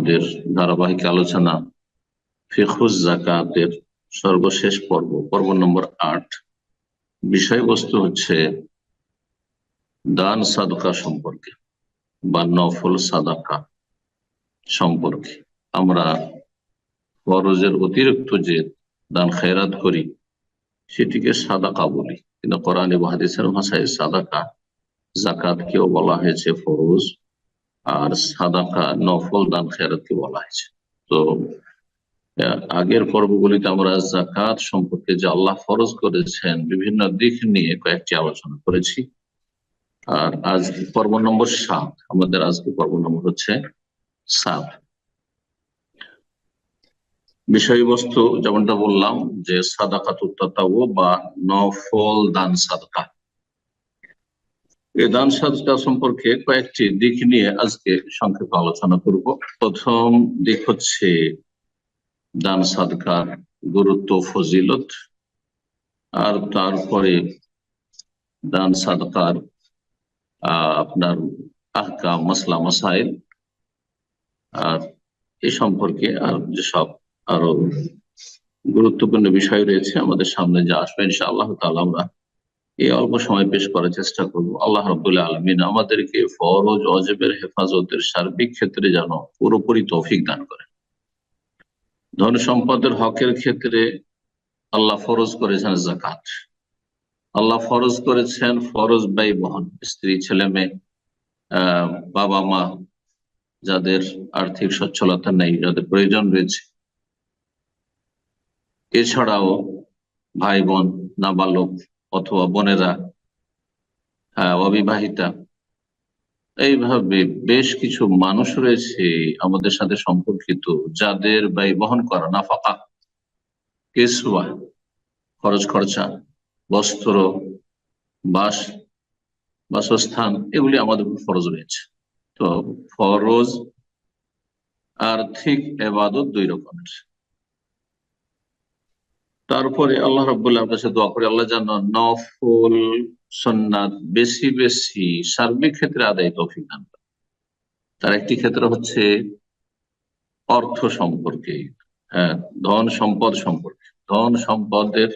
আমাদের ধারাবাহিক আলোচনা ফিখুজ জাকাতের সর্বশেষ পর্ব পর্ব নম্বর আট। বিষয়বস্তু হচ্ছে দান সাদকা সম্পর্কে বা নফল সাদাকা সম্পর্কে। আমরা ফরজের অতিরিক্ত যে দান খেরাত করি, সেটিকে সাদাকা বলি। কিন্তু কোরআন এবং হাদিসের ভাষায় সাদাকা জাকাতকেও বলা হয়েছে ফরজ। আর সাদাকা নফল দান খেরাতকে বলা হয়েছে। তো আগের পর্বগুলিতে আমরা জাকাত সম্পর্কে যে আল্লাহ ফরজ করেছেন বিভিন্ন দিক নিয়ে কয়েকটি আলোচনা করেছি। আর আজ পর্ব নম্বর সাত, আমাদের আজকে পর্ব নম্বর হচ্ছে সাত। বিষয়বস্তু যেমনটা বললাম যে সাদাকাত বা নফল দান সাদকা। এই দান সাদকা সম্পর্কে কয়েকটি দিক নিয়ে আজকে সংক্ষেপে আলোচনা করব। প্রথম দিক হচ্ছে দান সাদকার গুরুত্ব ফজিলত, আর তারপরে দান সাদকার আপনার আহকা মসলা, মসাইল, আর এ সম্পর্কে আর যেসব আরও গুরুত্বপূর্ণ বিষয় রয়েছে আমাদের সামনে যা আসবে ইনশা আল্লাহ তাহলে আমরা এই অল্প সময় পেশ করার চেষ্টা করব। আল্লাহ রবুল্লাহ আলমিন আমাদেরকে ফরজ, অজেবের হেফাজতের সার্বিক ক্ষেত্রে যেন পুরোপুরি তৌফিক দান করে ধন সম্পদের হকের ক্ষেত্রে আল্লাহ ফরজ করেছেন জাকাত আল্লাহ ফরজ করেছেন ফরজ ব্যয় বহন স্ত্রী, ছেলে, মেয়ে বাবা, মা, যাদের আর্থিক সচ্ছলতা নেই, যাদের প্রয়োজন রয়েছে। এছাড়াও ভাই, বোন, নাবালক অথবা বোনেরা। অবিবাহিতা। এইভাবে বেশ কিছু মানুষ রয়েছে আমাদের সাথে সম্পর্কিত, যাদের ব্যয় বহন করা না ফাঁকা কেসুয়া খরচ খরচা, বস্ত্র, বাস, বাসস্থান, এগুলি আমাদের ফরজ রয়েছে। তো ফরজ, আর্থিক এবাদত দুই রকমের। তারপরে আল্লাহ রবাহ কাছে দোয়া করে। আল্লাহ জানো নফল সন্ন্যাত বেশি বেশি সার্বিক ক্ষেত্রে আদায় তৌফিক দান তার একটি ক্ষেত্র হচ্ছে অর্থ সম্পর্কে হ্যাঁ ধন সম্পদ সম্পর্কে। ধন সম্পদের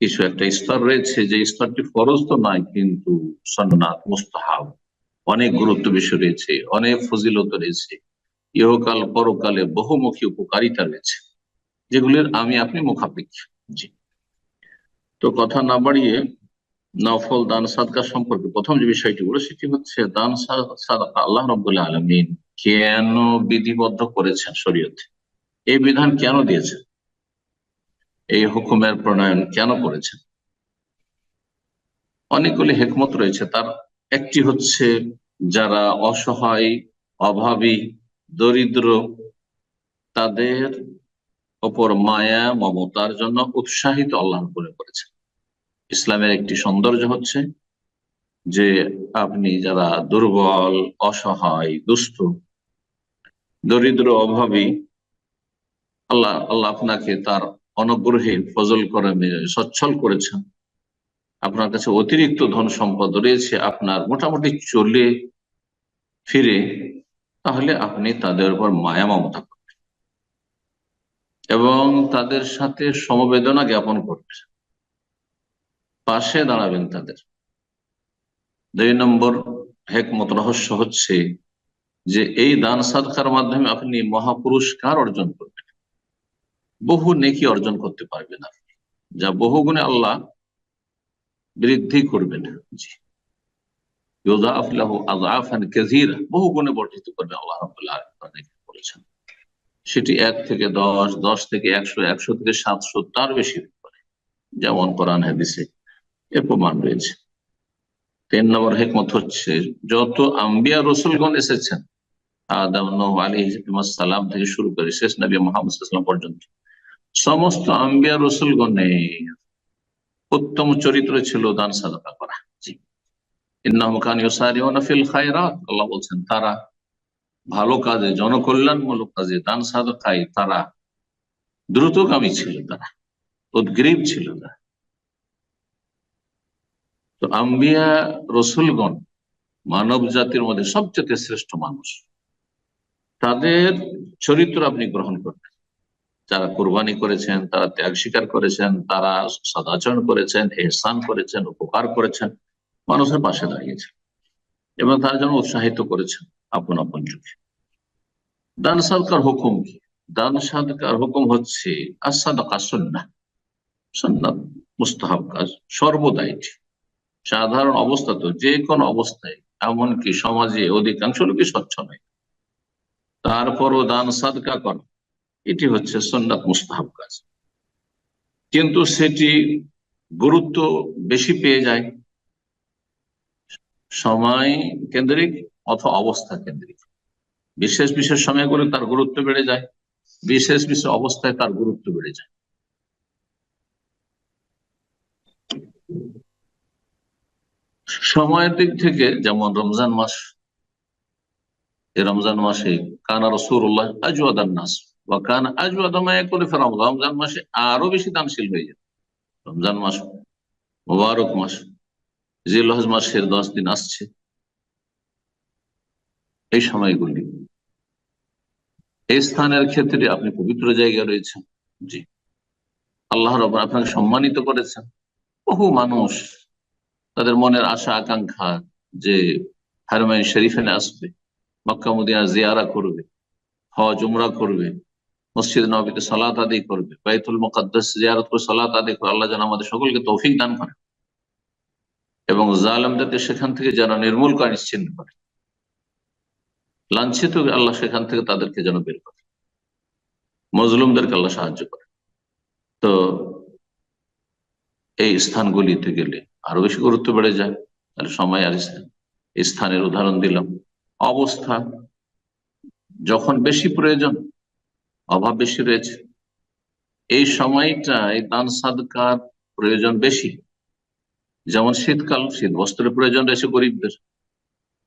কিছু একটা স্তর রয়েছে, যে স্তরটি ফরজ তো নয়, কিন্তু সন্ন্যাত মুস্তাহাব অনেক গুরুত্ব বিষয় রয়েছে, অনেক ফজিলত রয়েছে। ইহকাল পরকালে বহুমুখী উপকারিতা রয়েছে। যেগুলির আমি আপনি মুখাপেক্ষী। জি। তো কথা না বাড়িয়ে নফল দান সাদকা সম্পর্কে প্রথম যে বিষয়টি বলে, সেটি হচ্ছে দান আল্লাহ রবুল্লাহ আলমিন কেন বিধিবদ্ধ করেছেন শরীয়তে? এই বিধান কেন দিয়েছেন? এই হুকুমের প্রণয়ন কেন করেছেন? অনেকগুলি হেকমত রয়েছে। তার একটি হচ্ছে, যারা অসহায়, অভাবী, দরিদ্র, তাদের ওপর মায়া, মমতার জন্য উৎসাহিত আল্লাহ করে করেছেন। ইসলামের একটি সৌন্দর্য হচ্ছে যে আপনি যারা দুর্বল, অসহায় দুস্থ দরিদ্র, অভাবী, আল্লাহ আল্লাহ আপনাকে তার অনুগ্রহে ফজল করে সচ্ছল করেছেন। আপনার কাছে অতিরিক্ত ধন সম্পদ রয়েছে, আপনার মোটামুটি চলে ফিরে, তাহলে আপনি তাদের উপর মায়া, মমতা করবেন এবং তাদের সাথে সমবেদনা জ্ঞাপন করবেন পাশে দাঁড়াবেন তাদের। দুই নম্বর হেকমত রহস্য হচ্ছে যে এই দান সাদকার মাধ্যমে আপনি মহাপুরস্কার অর্জন করবেন। বহু নেকি অর্জন করতে পারবেন আপনি, যা বহু গুণে আল্লাহ বৃদ্ধি করবেন। বহু গুণে বর্ধিত করবে আল্লাহ বলেছেন। সেটি এক থেকে দশ দশ থেকে একশো একশো থেকে সাতশো তার বেশি যেমন কোরআন, হাদিসে এর প্রমাণ রয়েছে। তিন নম্বর হেকমত হচ্ছে, যত আম্বিয়া রসুলগণ এসেছেন, আদম আলী সালাম থেকে শুরু করে শেষ নবী মোহাম্মদ পর্যন্ত, সমস্ত আম্বিয়া রসুলগণে উত্তম চরিত্র ছিল দান সাদকা করা। জি। আল্লাহ বলছেন, তারা ভালো কাজে, জনকল্যাণমূলক কাজে দান সাদকায় তারা দ্রুতগামী ছিল তারা, উদ্গ্রীব ছিল তারা। তো আম্বিয়া রসুলগণ মানব জাতির মধ্যে সবচেয়ে শ্রেষ্ঠ মানুষ। তাদের চরিত্র আপনি গ্রহণ করবেন। যারা কোরবানি করেছেন, তারা ত্যাগ স্বীকার করেছেন, তারা সদাচরণ করেছেন, এহসান করেছেন, উপকার করেছেন, মানুষের পাশে দাঁড়িয়েছেন। এবং তারা যেন উৎসাহিত করেছেন আপন আপন যুগে। দান সাদকার হুকুম কি? দান সাদকার হুকুম হচ্ছে আসাদকা সন্না সন্ন্যাত মুস্তাহাব কাজ সর্বদা এটি। সাধারণ অবস্থা তো যে কোনো অবস্থায়, এমনকি সমাজে অধিকাংশ লোকই স্বচ্ছ নয়। তারপরও দান সাদকা করা, এটি হচ্ছে সন্ন্যাত মুস্তাহাব কাজ। কিন্তু সেটি গুরুত্ব বেশি পেয়ে যায় সময় কেন্দ্রিক অথবা অবস্থা কেন্দ্রিক। বিশেষ বিশেষ সময়গুলো তার গুরুত্ব বেড়ে যায়, বিশেষ বিশেষ অবস্থায় তার গুরুত্ব বেড়ে যায়। সময়ের দিক থেকে যেমন রমজান মাস এই রমজান মাসে কানা রসুল্লাহ আজওয়াদান নাস বা কান আজওয়াদামায় করে রমজান মাসে আরও বেশি দানশীল হয়ে যায়। রমজান মাস, মোবারক মাস জিলহজ মাসের দশ দিন আসছে। এই সময়গুলি। এই স্থানের ক্ষেত্রে আপনি পবিত্র জায়গায় রয়েছেন। জি। আল্লাহ রব আপনাকে সম্মানিত করেছেন। বহু মানুষ তাদের মনের আশা, আকাঙ্ক্ষা যে হারমাই শরীফেনে আসবে, মক্কা মদিনা জিয়ারা করবে, হজ, উমরা করবে, মসজিদ নবীতে সালাত আদায় করবে, বাইতুল মুকাদ্দাস জিয়ারত করে সালাত আদায় করে আল্লাহ যেন আমাদের সকলকে তৌফিক দান করে এবং জালেমদেরকে সেখান থেকে যেন নির্মূল করে, নিশ্চিন্ন করে। লাঞ্ছিত আল্লাহ সেখান থেকে তাদেরকে যেন বের করে। মজলুমদেরকে আল্লাহ সাহায্য করে। তো এই স্থানগুলিতে গেলে আরও বেশি গুরুত্ব বেড়ে যায়। তাহলে সময় আর স্থানের উদাহরণ দিলাম। অবস্থা যখন বেশি প্রয়োজন, অভাব বেশি রয়েছে। এই সময়টায় দান সাদকার প্রয়োজন বেশি। যেমন শীতকাল, শীত বস্ত্রের প্রয়োজন রয়েছে গরিবদের।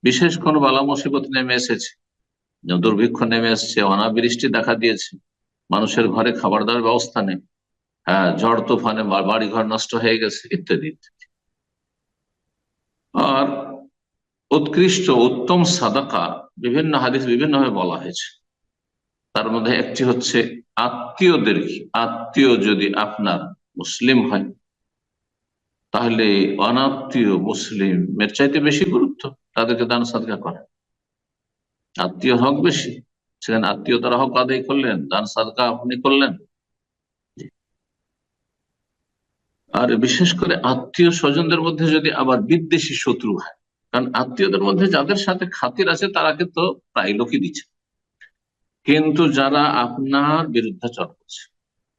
বিশেষ কোন বালা মুসিবত নেমে এসেছে। যেমন দুর্ভিক্ষ নেমে এসছে, অনাবৃষ্টি দেখা দিয়েছে। মানুষের ঘরে খাবার দাবার ব্যবস্থা নেই। হ্যাঁ ঝড় তুফানে বাড়ি ঘর নষ্ট হয়ে গেছে, ইত্যাদি আর উৎকৃষ্ট, উত্তম সাদাকা বিভিন্ন হাদিস বিভিন্নভাবে বলা হয়েছে। তার মধ্যে একটি হচ্ছে আত্মীয়দের আত্মীয় যদি আপনার মুসলিম হয় তাহলে অনাত্মীয় মুসলিমের চাইতে বেশি গুরুত্ব তাদেরকে দান সাদকা করা। আত্মীয় হক বেশি, সেখানে আত্মীয়তার হক আদায় করলেন, দান সাদকা আপনি করলেন। আর বিশেষ করে আত্মীয় স্বজনদের মধ্যে যদি আবার বিদ্বেষী শত্রু হয়, কারণ আত্মীয়দের মধ্যে যাদের সাথে খাতির আছে তারা কিন্তু প্রায় লোকই দিচ্ছে। কিন্তু যারা আপনার বিরুদ্ধাচর করছে,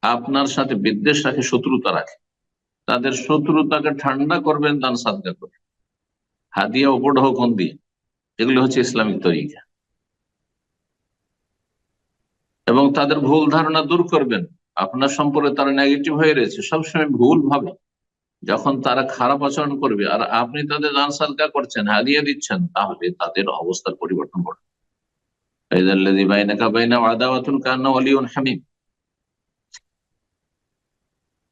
আপনার সাথে বিদ্বেষ রাখে, শত্রুতা রাখে তাদের শত্রুতাকে ঠান্ডা করবেন দান সাদকা করে হাদিয়া উপঢৌকন দিয়ে। এগুলো হচ্ছে ইসলামিক তরিকা। এবং তাদের ভুল ধারণা দূর করবেন। আপনার সম্পর্কে তারা নেগেটিভ হয়ে রয়েছে। সবসময় ভুল ভাবে। যখন তারা খারাপ আচরণ করবে, আর আপনি তাদের দান সাদকা করছেন, হাদিয়া দিচ্ছেন, তাহলে তাদের অবস্থার পরিবর্তন ঘটবে। হামিম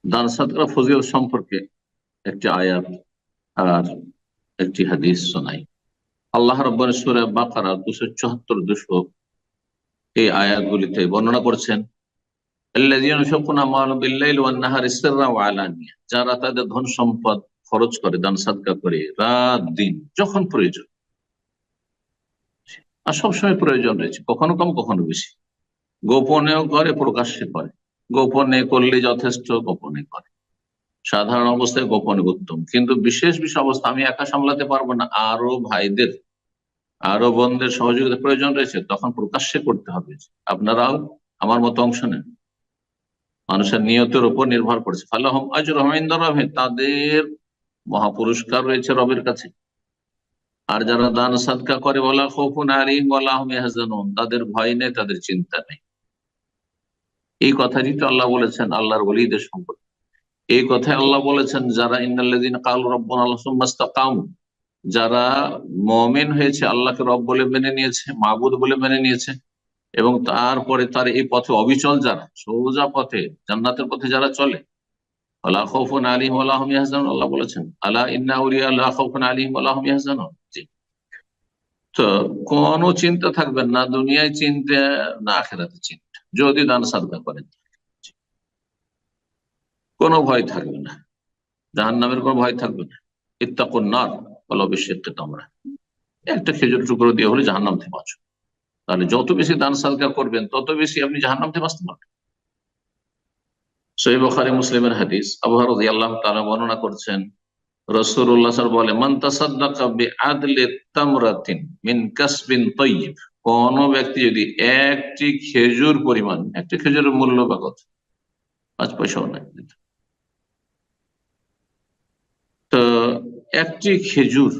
দান ফজিল সম্পর্কে একটি আয়াত আর একটি হাদিস শোনাই। আল্লাহ রব্বান সুরা বাকারা দুশো চুয়াত্তর দুশো এই আয়াতগুলিতে বর্ণনা করছেন যারা তাদের ধন সম্পদ খরচ করে, দান সাদকা করে রাত, দিন, যখন প্রয়োজন। আর সবসময় প্রয়োজন রয়েছে, কখনো কম, কখনো বেশি। গোপনেও করে, প্রকাশ্যে করে। গোপনে করলে যথেষ্ট, গোপনে করে। সাধারণ অবস্থায় গোপনে উত্তম। কিন্তু বিশেষ বিশেষ অবস্থা, আমি একা সামলাতে পারব না। আরও ভাইদের, আরও বোনদের সহযোগিতা প্রয়োজন রয়েছে, তখন প্রকাশ্যে করতে হবে। আপনারাও আমার মতো অংশ নেন। মানুষের নিয়তের উপর নির্ভর করছে। ফালাহম আজ রহমিন্দর রহে তাদের মহাপুরস্কার রয়েছে রবের কাছে। আর যারা দান সাদকা করে বলা খোফুন আলিম বলা তাদের ভয় নেই, তাদের চিন্তা নেই। এই কথাটি তো আল্লাহ বলেছেন, আল্লাহর বলিদের সম্পর্কে। এই কথায় আল্লাহ বলেছেন, যারা ইন্দিন কাল রব্বন আল্লাহ যারা মমিন হয়েছে, আল্লাহকে রব বলে মেনে নিয়েছে মাহবুদ বলে মেনে নিয়েছে, এবং তারপরে তার এই পথে অবিচল যারা, সৌজা পথে, জান্নাতের পথে যারা চলে আল্লাহ আলিম আল্লাহ আল্লাহ বলেছেন আল্লাহ ইন্না আল্লাহ জি। তো কোনো চিন্তা থাকবেন না, দুনিয়ায় চিন্তা, না আখেরাতে চিন্তা। যদি দান সাদকা করেন। কোনো ভয় থাকবে না। জাহান নামের কোনো ভয় থাকবে না। ইত্তাকুন নার বলো বিশ্বের তোমরা একটা খেজুর টুকরো দিয়ে হলে জাহান নাম থেকে বাঁচো তাহলে যত বেশি দান সাদকা করবেন, তত বেশি আপনি জাহান নাম থেকে বাঁচতে পারবেন। সহি বখারি মুসলিমের হাদিস আবহার আল্লাহ তারা বর্ণনা করছেন স্যার বলে মান তাসাদ্দাকা বিআদলি তামরাতিন মিন কাসবিন তাইয়িব। কোন ব্যক্তি যদি একটি খেজুর পরিমাণ, একটি খেজুরের মূল্য বা কত? পাঁচ পয়সাও নাই তো একটি খেজুর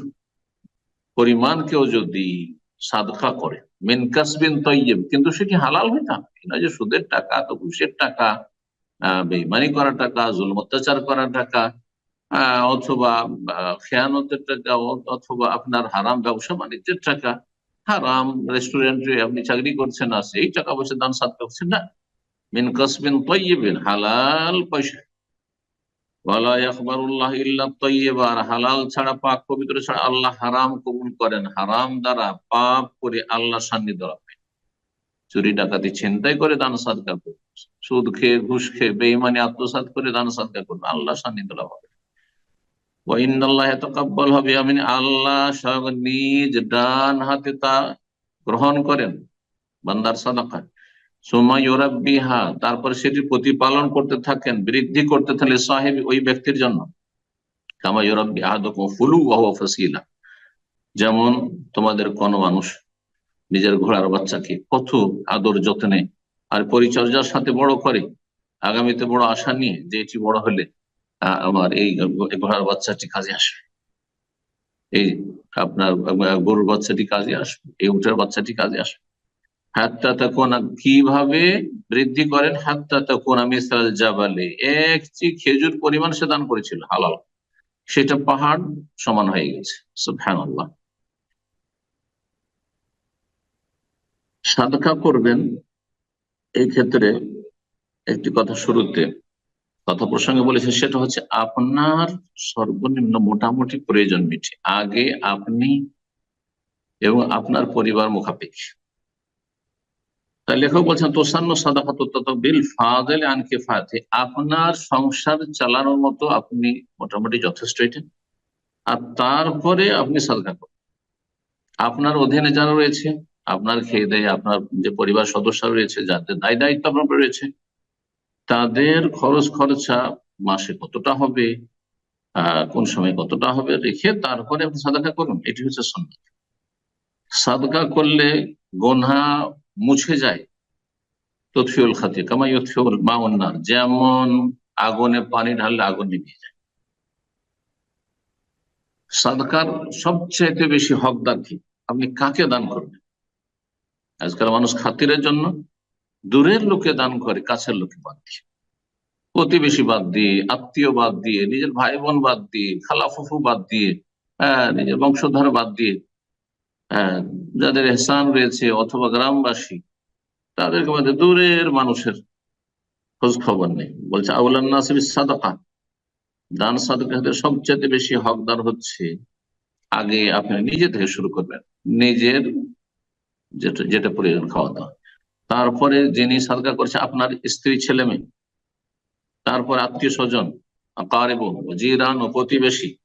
পরিমাণ কেউ যদি সাদকা করে, মিন কাসবিন তাইয়িব কিন্তু সেটি হালাল থাকে না। যে সুদের টাকা, তো ঘুষের টাকা বেইমানি করা টাকা, জুলম অত্যাচার করার টাকা অথবা খেয়ানতের টাকা, অথবা আপনার হারাম ব্যবসা, বাণিজ্যের টাকা হারাম রেস্টুরেন্টে আপনি চাকরি করছেন না, সেই টাকা পয়সা দান সাদ করছেন না। মিন তৈবিন হালাল পয়সা। হালাল ছাড়া, পাক পবিত্র ছাড়া আল্লাহ হারাম কবুল করেন। হারাম দ্বারা পাপ করে আল্লাহ সান্নিধ্য রাখেন চুরি, ডাকাতি, ছিনতাই করে দান সাদকা করবে সুদ খেয়ে, ঘুষ খেয়ে বেইমানি আত্মসাৎ করে দান সাদকা করবে আল্লাহ সান্নিধ্য লাভ হবে ওয়াইনাল্লাহ তাকাব্বাল হবে আমি আল্লাহ নিজ ডান হাতে তা গ্রহণ করেন, বান্দার সাদাকা। সুমা ইউরাব্বিহা, তারপর সেটি প্রতিপালন করতে থাকেন, বৃদ্ধি করতে থাকলে সাহেব ওই ব্যক্তির জন্য। কামা ইউরাব্বি আহাদুকুম ফুলু ওয়া হুয়া যেমন তোমাদের কোন মানুষ নিজের ঘোড়ার বাচ্চাকে কত আদর যত্নে আর পরিচর্যার সাথে বড় করে, আগামীতে বড় আশা নিয়ে যে এটি বড় হলে আমার এই ঘোড়ার বাচ্চাটি কাজে আসবে। এই আপনার গরুর বাচ্চাটি কাজে আসবে, এই উটের বাচ্চাটি কাজে আসবে। হাত্তা তাকুনা, কীভাবে বৃদ্ধি করেন? হাত্তা তাকুনা মিসাল জাবালে একটি খেজুর পরিমাণ সে দান করেছিল, হালাল। সেটা পাহাড় সমান হয়ে গেছে, সুবহানাল্লাহ। সাদকা করবেন এই ক্ষেত্রে একটি কথা শুরুতে কথা প্রসঙ্গে বলেছে, সেটা হচ্ছে আপনার সর্বনিম্ন মোটামুটি প্রয়োজন মিটে আগে আপনি এবং আপনার পরিবার মুখাপেক্ষি। লেখক বলছেন তোসান্ন সাদাকাত বিল ফাদেল আনকে ফাতে। আপনার সংসার চালানোর মতো আপনি মোটামুটি যথেষ্ট এটা। আর তারপরে আপনি সাদকা করুন। আপনার অধীনে যারা রয়েছে, আপনার খেয়ে দেয়, আপনার যে পরিবার সদস্য রয়েছে, যাদের দায় দায়িত্ব আপনার রয়েছে তাদের খরচ খরচা মাসে কতটা হবে কোন সময় কতটা হবে রেখে তারপরে আপনি সাদাকা করুন, এটি হচ্ছে সন্ন্যাস। সাদকা করলে গোনা মুছে যায়। তথফিউল খাতি কামাই ইউতফিউল মাউন্নার, যেমন আগুনে পানি ঢাললে আগুন নিভিয়ে যায়। সাদকার সবচেয়ে বেশি হকদার কি? আপনি কাকে দান করবেন? আজকাল মানুষ খাতিরের জন্য দূরের লোকে দান করে, কাছের লোকে বাদ দিয়ে। প্রতিবেশী বাদ দিয়ে, আত্মীয় বাদ দিয়ে, নিজের ভাই বোন বাদ দিয়ে, খালা ফুফু বাদ দিয়ে হ্যাঁ নিজের বংশধর বাদ দিয়ে হ্যাঁ যাদের এহসান রয়েছে অথবা গ্রামবাসী, তাদেরকে মধ্যে দূরের মানুষের খোঁজ খবর নেই। বলছে, আউলান নাসির সাদাকা দান সাদকাদের সবচেয়ে বেশি হকদার হচ্ছে আগে আপনি নিজে থেকে শুরু করবেন। নিজের যেটা যেটা প্রয়োজন খাওয়া দাওয়া। তারপরে যিনি সাদকা করছে, আপনার স্ত্রী ছেলে মেয়ে তারপর আত্মীয় স্বজন জিরান ও প্রতিবেশী।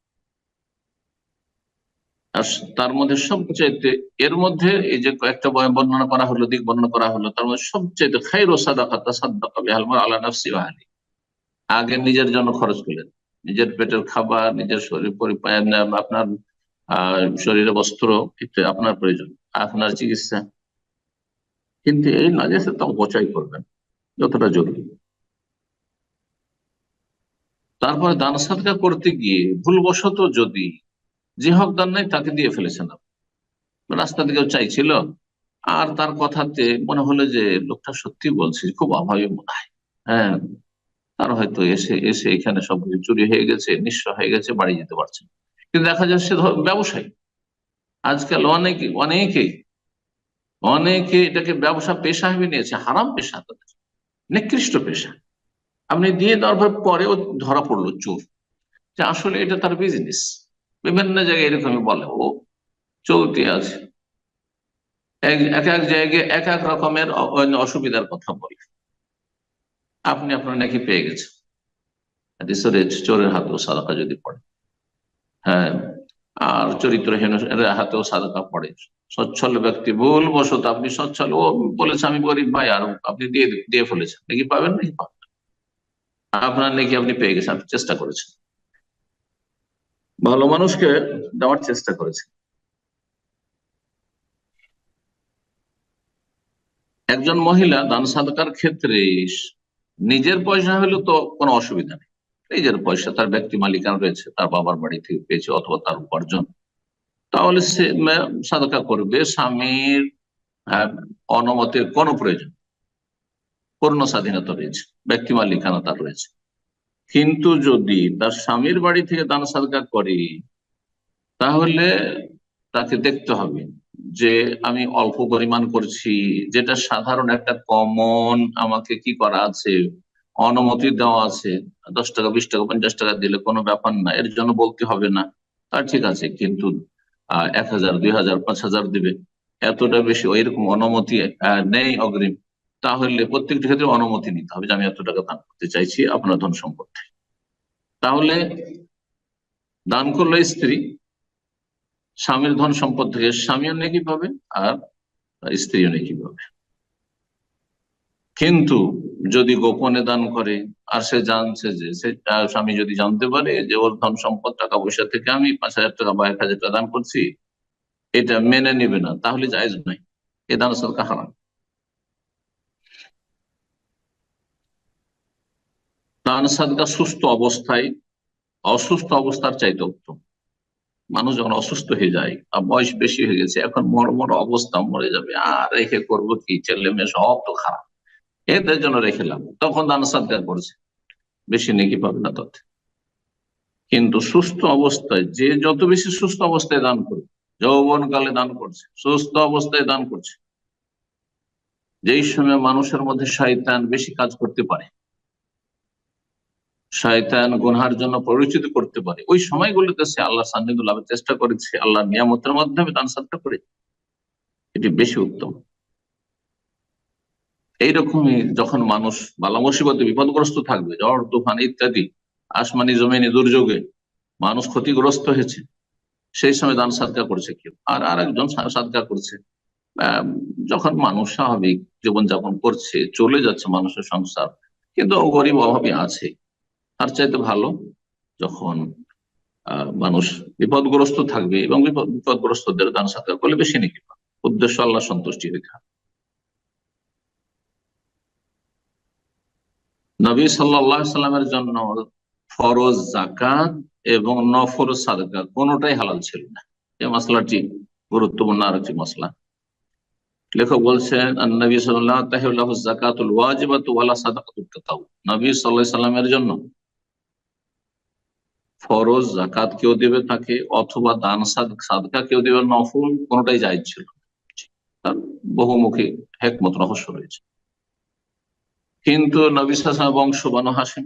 তার মধ্যে সবচাইতে, এর মধ্যে এই যে কয়েকটা বর্ণনা করা হলো, দিক বর্ণনা করা হলো, তার মধ্যে সবচাইতে খাইরো সাদাকা তাসাদ্দাকা বিহালমার আলা নাফসি ওয়া আহলি। আগে নিজের জন্য খরচ করলেন। নিজের পেটের খাবার, নিজের শরীর পরিপায়ন আপনার, আহ, শরীরে বস্ত্র আপনার প্রয়োজন। আপনার চিকিৎসা কিন্তু এই না যে তা অপচয় করবেন যতটা জরুরি। তারপরে দান সাদকা করতে গিয়ে ভুলবশত যদি যে হক দান নাই তাকে দিয়ে ফেলেছেন আপনি রাস্তা দিকেও চাইছিল, আর তার কথাতে মনে হলো যে লোকটা সত্যি বলছে, খুব অভাবে মনে হয়। হ্যাঁ তার হয়তো এসে এসে এখানে সবকিছু চুরি হয়ে গেছে, নিঃস্ব হয়ে গেছে, বাড়ি যেতে পারছে কিন্তু দেখা যাচ্ছে ব্যবসায়ী, আজকাল অনেকে, অনেকেই অনেকে এটাকে ব্যবসা পেশা হিসেবে নিয়েছে, হারাম পেশা তাদের নিকৃষ্ট পেশা। আপনি দিয়ে দেওয়ার পর পরেও ধরা পড়ল চোর। যে আসলে এটা তার বিজনেস বিভিন্ন জায়গায় এরকমই বলে, ও চলতে আছে। এক- এক জায়গায় এক এক রকমের অসুবিধার কথা বলে। আপনি আপনার নাকি পেয়ে গেছেন। চোরের হাতেও সাদাকা যদি পড়ে। হ্যাঁ আর চরিত্রহীন হাতেও সাদাকা পড়ে। সচ্ছল ব্যক্তি ভুল বসত আপনি সচ্ছল, ও বলেছে আমি গরিব ভাই, আর আপনি দিয়ে দিয়ে ফেলেছেন। নাকি পাবেন নাকি পাবেন। আপনার নাকি আপনি পেয়ে গেছেন, আপনি চেষ্টা করেছেন। ভালো মানুষকে দেওয়ার চেষ্টা করেছেন। একজন মহিলা দান সাদকার ক্ষেত্রে নিজের পয়সা হলে তো কোনো অসুবিধা নেই। নিজের পয়সা, তার ব্যক্তি মালিকানা রয়েছে, তার বাবার বাড়ি থেকে পেয়েছে অথবা তার উপার্জন। তাহলে সে সাদকা করবে স্বামীর অনুমতির কোনো প্রয়োজন পূর্ণ স্বাধীনতা রয়েছে, ব্যক্তি মালিকানা তার রয়েছে। কিন্তু যদি তার স্বামীর বাড়ি থেকে দান সাদকা করে, তাহলে তাকে দেখতে হবে যে আমি অল্প পরিমাণ করছি, যেটা সাধারণ একটা কমন আমাকে কি করা আছে, অনুমতি দেওয়া আছে, দশ টাকা, বিশ টাকা, পঞ্চাশ টাকা দিলে কোনো ব্যাপার না, এর জন্য বলতে হবে না, তা ঠিক আছে। কিন্তু এক হাজার, দুই হাজার, পাঁচ হাজার দিবে। এতটা বেশি, ওইরকম অনুমতি নেই অগ্রিম। তাহলে প্রত্যেকটি ক্ষেত্রে অনুমতি নিতে হবে যে আমি এত টাকা দান করতে চাইছি আপনার ধন সম্পত্তি। তাহলে দান করল স্ত্রী, স্বামীর ধন সম্পদ থেকে স্বামীও নেই কি পাবে আর স্ত্রীও নেই কি পাবে। কিন্তু যদি গোপনে দান করে, আর সে জানছে যে, সে স্বামী যদি জানতে পারে যে ওর ধন সম্পদ, টাকা পয়সা থেকে আমি পাঁচ হাজার টাকা বা এক হাজার টাকা দান করছি, এটা মেনে নেবে না, তাহলে জায়জ নাই এ দান সরকার হারাম। দান সাদকা সুস্থ অবস্থায়, অসুস্থ অবস্থার চাইতে উত্তম। মানুষ যখন অসুস্থ হয়ে যায়, আর বয়স বেশি হয়ে গেছে, এখন মর মর অবস্থা মরে যাবে, আর রেখে করব কি? ছেলে মেয়ে সব তো খারাপ। এদের জন্য রেখেলাম তখন দান সাদকা করছে বেশি নেকি পাবে না তত। কিন্তু সুস্থ অবস্থায় যে যত বেশি সুস্থ অবস্থায় দান করবে যৌবন কালে দান করছে, সুস্থ অবস্থায় দান করছে, যেই সময় মানুষের মধ্যে শয়তান বেশি কাজ করতে পারে, শয়তান গুনহার জন্য পরিচিত করতে পারে, ওই সময়গুলোতে সে আল্লাহ সান্নিধ্য লাভের চেষ্টা করেছে আল্লাহ নিয়ামতের মাধ্যমে দান সাদকা করে এটি বেশি উত্তম। এইরকমই যখন মানুষ বালা মুসিবতে বিপদগ্রস্ত থাকবে, ঝড়, তুফান ইত্যাদি, আসমানি জমিনি দুর্যোগে মানুষ ক্ষতিগ্রস্ত হয়েছে, সেই সময় দান সাদকা করছে কেউ। আর আরেকজন সাদকা করছে যখন মানুষ স্বাভাবিক জীবনযাপন করছে, চলে যাচ্ছে মানুষের সংসার, কিন্তু গরিব অভাবে আছে। তার চাইতে ভালো যখন মানুষ বিপদগ্রস্ত থাকবে এবং বিপদ, বিপদগ্রস্তদের দান সাদকা করলে বেশি নাকি। উদ্দেশ্য আল্লাহ সন্তুষ্টি হইতে হবে। নবী সাল্লাহ সাল্লামের জন্য ফরজ জাকাত এবং নফর সাদকা কোনোটাই হালাল ছিল না। এই মশলাটি গুরুত্বপূর্ণ আর একটি মশলা। লেখক বলছেন নবী সাল্লাহ তাহিল্লাহ জাকাতুল ওয়াজিবাত ওয়ালা সাদাকাতুল নবী সাল্লাল্লাহু সাল্লামের জন্য ফরজ জাকাত কেউ দেবে তাকে, অথবা দান সাদ- সাদকা কেউ দেবে নফল, কোনোটাই জায়েজ ছিল। তার বহুমুখী হেকমত রহস্য রয়েছে। কিন্তু নবী বংশ বানু হাসিম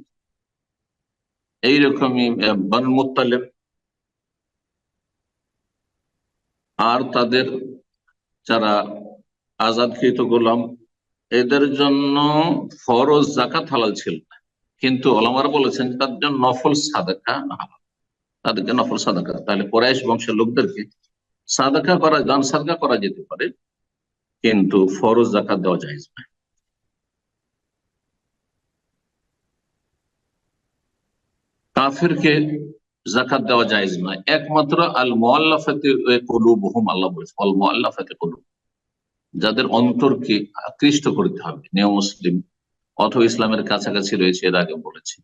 এইরকমই বানু মুত্তালেব। আর তাদের যারা আজাদকৃত গোলাম, এদের জন্য ফরজ জাকাত হালাল ছিল কিন্তু ওলামারা বলেছেন যে তাদের জন্য নফল সাদাকা হালাল। তাদেরকে নফল সাদাকা, তাহলে কোরাইশ বংশের লোকদেরকে সাদাকা করা, দান সাদকা করা যেতে পারে, কিন্তু ফরজ জাকাত দেওয়া যায় না কাফেরকে জাকাত দেওয়া যায় নয়। একমাত্র আল মোয়াল্লাফাতে কলুবহুম, আল্লাহ বলেছে অল মোয়াল্লাফাতে কলুব। যাদের অন্তরকে আকৃষ্ট করতে হবে, নেও মুসলিম, অথবা ইসলামের কাছাকাছি রয়েছে, এর আগে বলেছি।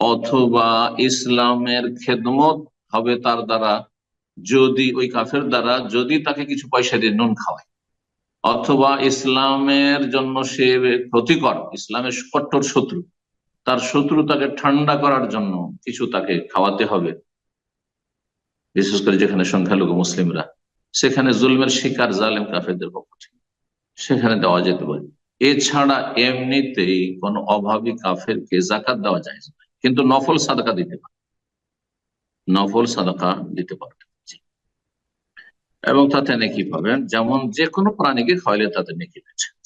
অথবা ইসলামের খেদমত হবে তার দ্বারা, যদি, ওই কাফের দ্বারা, যদি তাকে কিছু পয়সা দিয়ে নুন খাওয়ায়। অথবা ইসলামের জন্য সে ক্ষতিকর, ইসলামের কট্টর শত্রু। তার শত্রু তাকে ঠান্ডা করার জন্য কিছু তাকে খাওয়াতে হবে। বিশেষ করে যেখানে সংখ্যালঘু মুসলিমরা, সেখানে জুলমের শিকার জালেম কাফেরদের পক্ষ। সেখানে দেওয়া যেতে পারে। এছাড়া এমনিতেই কোন অভাবী কাফেরকে জাকাত দেওয়া যায় কিন্তু নফল সাদাকা দিতে পারে। নফল সাদাকা দিতে পারবে জি। এবং তাতে নেকি পাবেন, যেমন যে কোনো প্রাণীকে খাওয়াইলে তাতে নেকি পেয়েছে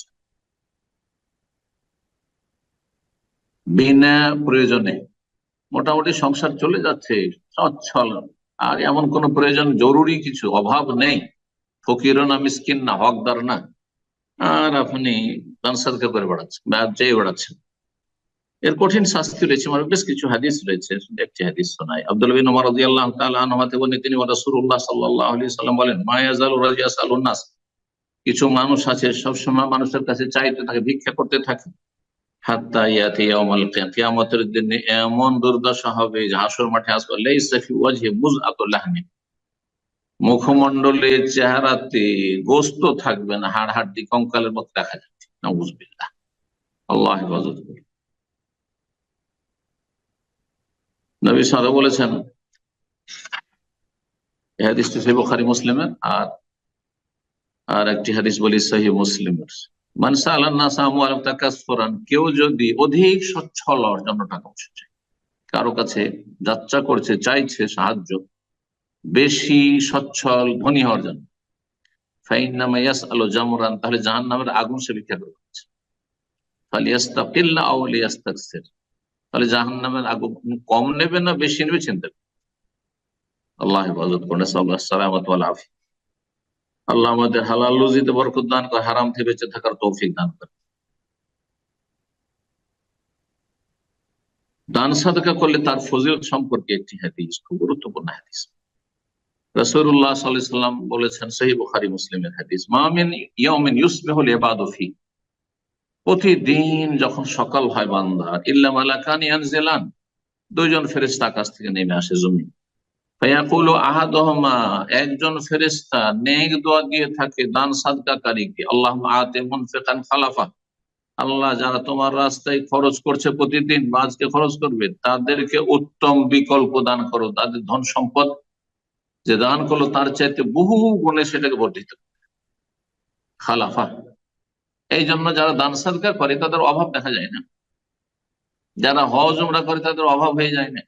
বিনা প্রয়োজনে। মোটামুটি সংসার চলে যাচ্ছে, সচ্ছল। আর এমন কোন প্রয়োজন জরুরি কিছু, অভাব নেই। ফকিরও না, মিসকিন না, হকদার না। আর আপনি দান সাদকা করে বেড়াচ্ছেন, বা বেড়াচ্ছেন। এর কঠিন শাস্তি রয়েছে, আমার বেশ কিছু হাদিস রয়েছে, একটি হাদিস শোনাই। আব্দুল বিন ওমর রাদিয়াল্লাহু তাআলা আনহুতে বলেন তিনি রাসূলুল্লাহ সাল্লাল্লাহু আলাইহি সাল্লাম বলেন, মা ইয়াজালু রাজিয়াসালুন নাস। কিছু মানুষ আছে সব সময় মানুষের কাছে চাইতে থাকে, ভিক্ষা করতে থাকে। কিয়ামতের এমন দুর্দশা হবে মাঠে চেহারাতে গোস্ত থাকবে না হাড় হাড্ডি কঙ্কালের মতো দেখা যাচ্ছে। নাউজুবিল্লাহ আল্লাহ হেফাজত করুন। নবী সাদা বলেছেন হাদিসটি সহি বুখারী মুসলিমের, আর আর একটি হাদিস বলি সহি মুসলিমের। কেউ যদি অধিক সচ্ছল জন্য টাকা পয়সা চায়, কারও কাছে যাত্রা করছে, চাইছে সাহায্য, বেশি সচ্ছল, ধনী হওয়ার জন্য ফাইন নামা ইয়াস আলো জামরান, তাহলে জাহান নামের আগুন সে ভিক্ষা করে আউলিয়াস্তাকসির তাহলে জাহান নামের আগুন কম নেবে না বেশি নেবে, চিন্তা। আল্লাহ হেফাজত করেন সালামত আফি আল্লাহ আমাদের হালাল রুজিতে বরকত দান করে, হারাম থেকে বেঁচে থাকার তৌফিক দান করে। দান সাদকা করলে তার ফজিলত সম্পর্কে একটি হাদিস, খুব গুরুত্বপূর্ণ হাদিস। আলাইহি সাল্লাম বলেছেন, সহিহ বুখারী মুসলিমের হাদিস, মা মিন ইয়াউমিন ইউসবিহুল ইবাদু ফি। প্রতিদিন যখন সকাল হয় বান্দা, ইল্লা মালাকান ইয়ানজিলান। দুইজন ফেরেশতা আকাশ থেকে নেমে আসে জমিন। ফায়াকুলু আহাদুহুমা, একজন ফেরেশতা নেক দোয়া দিয়ে থাকে, দান সাদকাকারীকে আল্লাহুম্মা আতি মুনফিকান খালাফা। আল্লাহ যারা তোমার রাস্তায় খরচ করছে প্রতিদিন বা আজকে খরচ করবে, তাদেরকে উত্তম বিকল্প দান করো। তাদের ধন সম্পদ যে দান করল, তার চাইতে বহু গুণে সেটাকে বর্ধিত। খালাফা। এই জন্য যারা দান সাদকা করে, তাদের অভাব দেখা যায় না। যারা হজ, উমরা করে, তাদের অভাব হয়ে যায় না।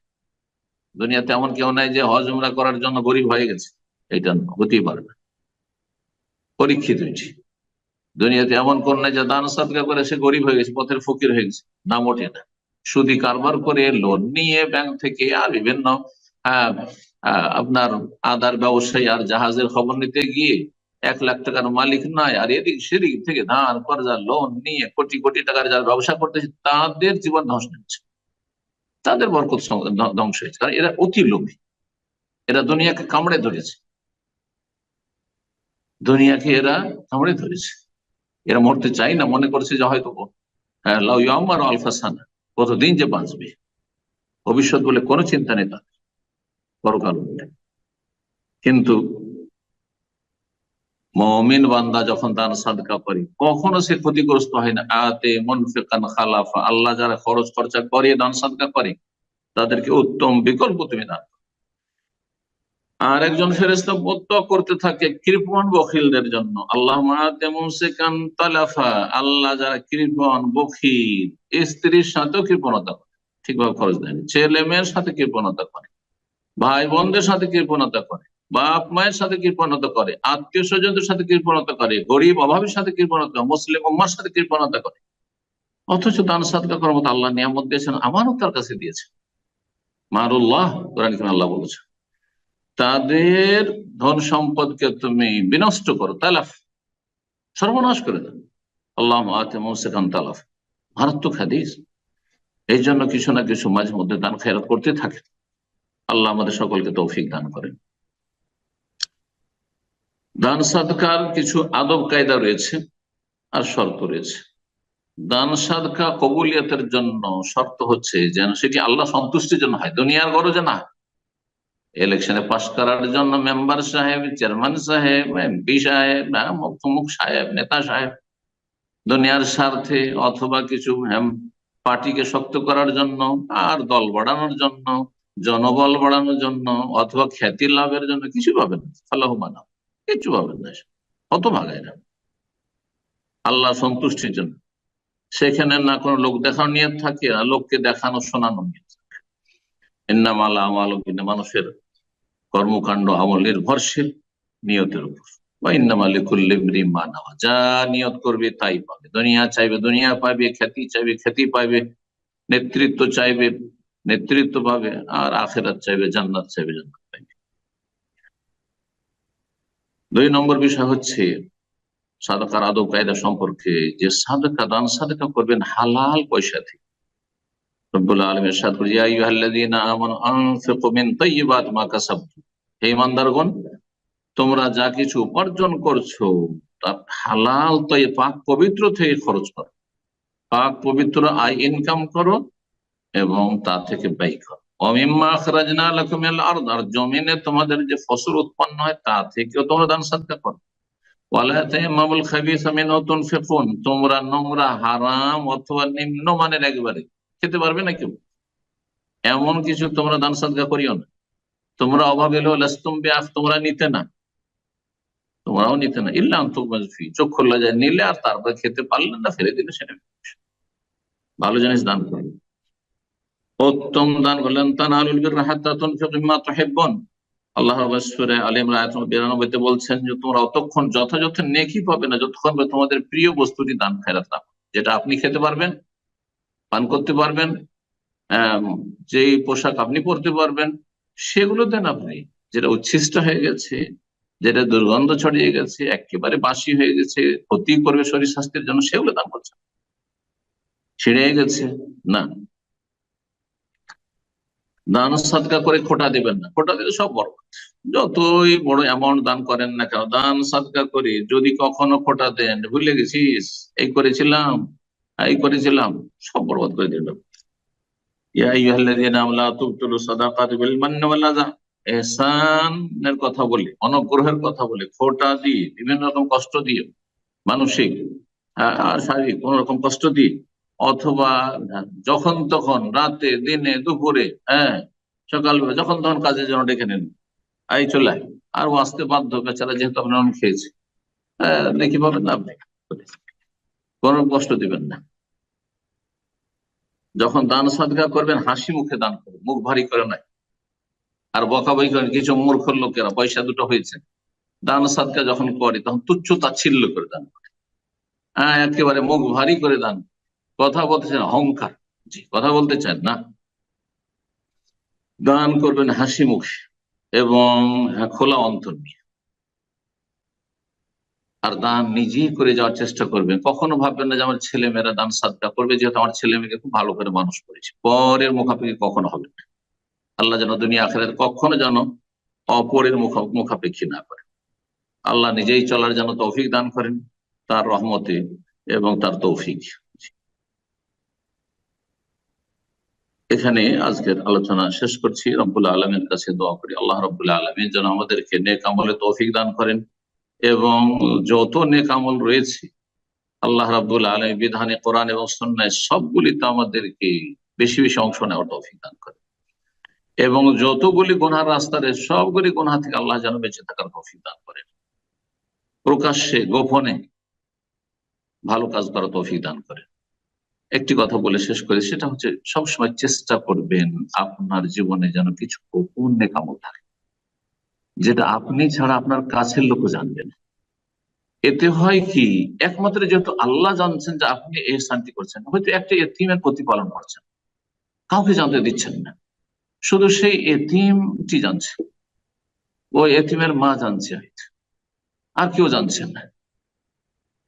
দুনিয়াতে এমন কেউ নাই যে হজ, উমরা করার জন্য গরিব হয়ে গেছে। এটা হতেই পারে না পরীক্ষিত এটি দুনিয়াতে এমন কোন নাই যে দান সাদকা করে সে গরিব হয়ে গেছে, পথের ফকির হয়ে গেছে। না মোটে না। সুদি কারবার করে লোন নিয়ে ব্যাংক থেকে আর বিভিন্ন আপনার আদার ব্যবসায়ী আর জাহাজের খবর নিতে গিয়ে এক লাখ টাকার মালিক নয় আর এদিক সেদিক থেকে ধার কর্জা লোন নিয়ে কোটি কোটি টাকার যারা ব্যবসা করতেছে, তাদের জীবন ধ্বংস হচ্ছে। তাদের বরকত ধ্বংস হয়েছে। কারণ এরা অতি লোভী। এরা দুনিয়াকে কামড়ে ধরেছে। দুনিয়াকে এরা কামড়ে ধরেছে। এরা মরতে চাই না মনে করছে যে হয়তো হ্যাঁ, লাউ ইয়ামারু আলফা সানা। কতদিন যে বাঁচবে। ভবিষ্যৎ বলে কোনো চিন্তা নেই তাদের। পরকাল কিন্তু মমিন বান্দা যখন দান সাদকা করে, কখনো সে ক্ষতিগ্রস্ত হয় না। আতে মনফিকান খালাফা, আল্লাহ যারা খরচ খরচা করে দান সাদকা করে, তাদেরকে উত্তম বিকল্প তুমি দান আর একজন ফেরেস্তা বদ্ধ করতে থাকে কৃপণ বখিলদের জন্য। আল্লাহ আল্লাহ যারা কৃপণ, বখিল, স্ত্রীর সাথেও কৃপণতা করে, ঠিকভাবে খরচ দেয়নি। ছেলে মেয়ের সাথে কৃপণতা করে ভাই বোনদের সাথে কৃপণতা করে। বাপ মায়ের সাথে কৃপণতা করে আত্মীয় স্বজনদের সাথে কৃপণতা করে গরিব অভাবের সাথে কৃপণতা করে, মুসলিম উম্মার সাথে কৃপণতা করে। অথচ দান সাদকা করার মতো আল্লাহ নিয়ামত দিয়েছেন আমারও তার কাছে দিয়েছে মারুল্লাহ কোরআন আল্লাহ বলেছে তাদের ধন সম্পদকে তুমি বিনষ্ট করো তালাফ সর্বনাশ করে দাও। আল্লাহ আতে সেখান তালাফ মারাত্মক হাদিস। এই জন্য কিছু না কিছু মাঝে মধ্যে দান খেয়ারত করতে থাকে আল্লাহ আমাদের সকলকে তৌফিক দান করেন। দান সাদকার কিছু আদব কায়দা রয়েছে আর শর্ত রয়েছে। দান সাদকা কবুলিয়তের জন্য শর্ত হচ্ছে যেন সেটি আল্লাহ সন্তুষ্টির জন্য হয় দুনিয়ার গরজে না ইলেকশনে পাশ করার জন্য মেম্বার সাহেব চেয়ারম্যান সাহেব এমপি সাহেব হ্যাঁ, মুখ সাহেব নেতা সাহেব দুনিয়ার স্বার্থে অথবা কিছু পার্টিকে শক্ত করার জন্য আর দল বাড়ানোর জন্য জনবল বাড়ানোর জন্য অথবা খ্যাতি লাভের জন্য কিছু পাবেন না। মানা কিছু পাবেন না কত ভাগায় না আল্লাহ সন্তুষ্টির জন্য। সেখানে না কোনো লোক দেখানো নিয়ে থাকে না লোককে দেখানো শোনানো নিয়ে থাকে। ইন্নামালা আমাল মানুষের কর্মকাণ্ড আমল নির্ভরশীল নিয়তের উপর। বা ইন্নামালি কুল্লি ইমরিন মা নাওয়া। যা নিয়ত করবে তাই পাবে। দুনিয়া চাইবে, দুনিয়া পাবে খ্যাতি চাইবে, খ্যাতি পাবে নেতৃত্ব চাইবে, নেতৃত্ব পাবে আর আখেরাত চাইবে, জান্নাত চাইবে, জান্নাত পাইবে। দুই নম্বর বিষয় হচ্ছে সাদাকার আদব কায়দা সম্পর্কে যে সাদাকা দান সাদাকা করবেন হালাল পয়সা থেকে। রব্বুল আলম এরশাদ করি ইয়া আইয়ুহাল্লাযীনা আমানু আনফিকু মিন তাইয়্যিবাত মা কাসাবতুম হে ইমানদারগণ, তোমরা যা কিছু উপার্জন করছ, তা হালাল তো পাক পবিত্র থেকে খরচ করো। পাক পবিত্র আয় ইনকাম করো এবং তা থেকে ব্যয় করো। আর জমিনে তোমাদের যে ফসল উৎপন্ন হয়, তা থেকেও তোমরা দান সাদকা করো। তোমরা নোংরা, হারাম অথবা নিম্নমানের একবারে খেতে পারবে না কেউ। এমন কিছু তোমরা দান সাদকা করিও না। তোমরা অভাব এলো তোমরা নিতে না। তোমরাও নিতে না। ইল্লা আন্তফি চোখ খোলা যায়, নিলে আর তারপরে খেতে পারলে না, ফেলে দিলে সেটা। ভালো জিনিস দান করবে উত্তম দান করলেন তানালুল বিররা হাত্তা তুনফিকু মিম্মা তুহিব্বুন। আল্লাহ সূরা আলে ইমরান আয়াত নম্বর 92 তে বলছেন যে, তোমরা অতক্ষণ যথাযথ নেকি পাবে না, যতক্ষণ তোমাদের প্রিয় বস্তুটি দান খেরাত না যেটা আপনি খেতে পারবেন, পান করতে পারবেন যেই পোশাক আপনি পরতে পারবেন, সেগুলো দেন আপনি। যেটা উচ্ছিষ্ট হয়ে গেছে, যেটা দুর্গন্ধ ছড়িয়ে গেছে, একেবারে বাসি হয়ে গেছে, ক্ষতি করবে শরীর স্বাস্থ্যের জন্য, সেগুলো দান করছেন। ছিঁড়ে গেছে, না। দান সাদকা করে খোটা দিবেন না। খোটা দিলে সব বড়। যতই বড় অ্যামাউন্ট দান করেন না কেন, দান সাদকা করে যদি কখনো খোটা দেন, ভুলে গেছিস? এই করেছিলাম এই করেছিলাম, সব বরবাদ করে দিল আইয়ুহাল্লাযীনা আমানু লা তুবতিলু সাদাকাতি বিল মান্নি ওয়াল আযা। এহসানের কথা বলে, অনুগ্রহের কথা বলে দিয়ে, বিভিন্ন রকম কষ্ট দিয়ে, মানসিক আর শারীরিক, কোন রকম কষ্ট দিয়ে অথবা যখন তখন, রাতে, দিনে, দুপুরে হ্যাঁ সকালবেলা, যখন তখন কাজের জন্য ডেকে নেন। আই চলে আর ও আসতে বাধ্য, বেচারা যেহেতু আপনি অনেক খেয়েছে। দেখি পাবেন না আপনি। কোন কষ্ট দিবেন না। যখন দান সাদগা করবেন, হাসি মুখে দান করবেন, মুখ ভারী করে নাই আর বকাবই করেন, কিছু মূর্খ লোকেরা, পয়সা দুটো হয়েছে। দান সাদকা যখন করে, তখন তুচ্ছ তাচ্ছিল্য করে দান করে। হ্যাঁ একেবারে মুখ ভারী করে দান কথা বলতেছেন অহংকার। জি, কথা বলতে চান না। দান করবেন হাসি মুখ এবং খোলা অন্তর নিয়ে। আর দান নিজেই করে যাওয়ার চেষ্টা করবেন। কখনো ভাববেন না যে আমার ছেলে মেয়েরা দান সাদকা করবে, যেহেতু আমার ছেলে মেয়েকে খুব ভালো করে মানুষ করেছে। পরের মুখাপেক্ষি কখনো হবে না। আল্লাহ যেন দুনিয়া আখেরাত কখনো যেন অপরের মুখ, মুখাপেক্ষি না করে। আল্লাহ নিজেই চলার যেন তৌফিক দান করেন, তার রহমতে এবং তার তৌফিক। এখানে আজকের আলোচনা শেষ করছি। রব্বুল্লাহ আলমের কাছে দোয়া করি, আল্লাহ রব্বুল্লাহ আলমী যেন আমাদেরকে নেক আমলে তৌফিক দান করেন এবং যত নেক আমল রয়েছে, আল্লাহ রাবুল আলমী বিধানে, কোরআন এবং সন্ন্যায় সবগুলিতে আমাদেরকে বেশি বেশি অংশ নেওয়ার তৌফিক দান করে এবং যতগুলি গোনার রাস্তা রয়েছে সবগুলি গোনা থেকে আল্লাহ যেন বেঁচে থাকার তৌফিক দান করেন। প্রকাশ্যে, গোপনে ভালো কাজ করার তৌফিক দান করেন। একটি কথা বলে শেষ করে, সেটা হচ্ছে সবসময় চেষ্টা করবেন আপনার জীবনে যেন কিছু গোপন নেকামল থাকে, যেটা আপনি ছাড়া আপনার কাছের লোক জানবেন এতে হয় কি, একমাত্র যেহেতু আল্লাহ জানছেন যে আপনি এই শান্তি করছেন, হয়তো একটা এতিমের প্রতিপালন করছেন, কাউকে জানতে দিচ্ছেন না। শুধু সেই এতিমটি জানছে, ওই এতিমের মা জানছে হয়তো, আর কেউ জানছেন না।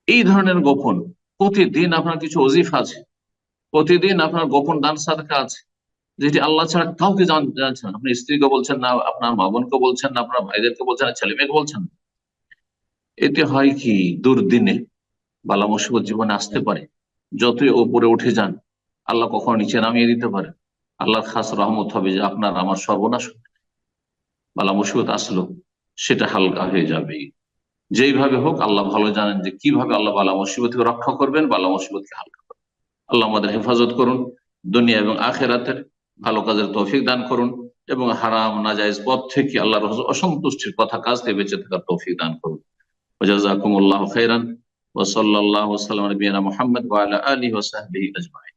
এই ধরনের গোপন, প্রতিদিন আপনার কিছু অজিফ আছে প্রতিদিন আপনার গোপন দান সাদকা আছে, যেটি আল্লাহ ছাড়া কাউকে জানছেন আপনি স্ত্রীকে বলছেন না, আপনার মা বোনকে বলছেন না, আপনার ভাইদেরকে বলছেন না, ছেলে মেয়েকে বলছেন এতে হয় কি? দুর্দিনে বালা মুসিবত জীবনে আসতে পারে। যতই ওপরে উঠে যান, আল্লাহ কখনো নিচে নামিয়ে দিতে পারে। আল্লাহর খাস রহমত হবে যে আপনার আমার সর্বনাশ বালা মুসিবত আসলো, সেটা হালকা হয়ে যাবে। যেইভাবে হোক, আল্লাহ ভালো জানেন যে কীভাবে আল্লাহ বালা মুসিবতকে রক্ষা করবেন, বালা মুসিবতকে হালকা আল্লাহ আমাদের হেফাজত করুন, দুনিয়া এবং আখেরাতের ভালো কাজের তৌফিক দান করুন এবং হারাম নাজাইজ পথ থেকে আল্লাহর অসন্তুষ্টির কথা কাজ থেকে বেঁচে থাকার তৌফিক দান করুন। ওজাজাকুমুল্লাহ খেরান ওসল্লাহ সাল্লাম মোহাম্মদ আলী ওসাহী আজমাই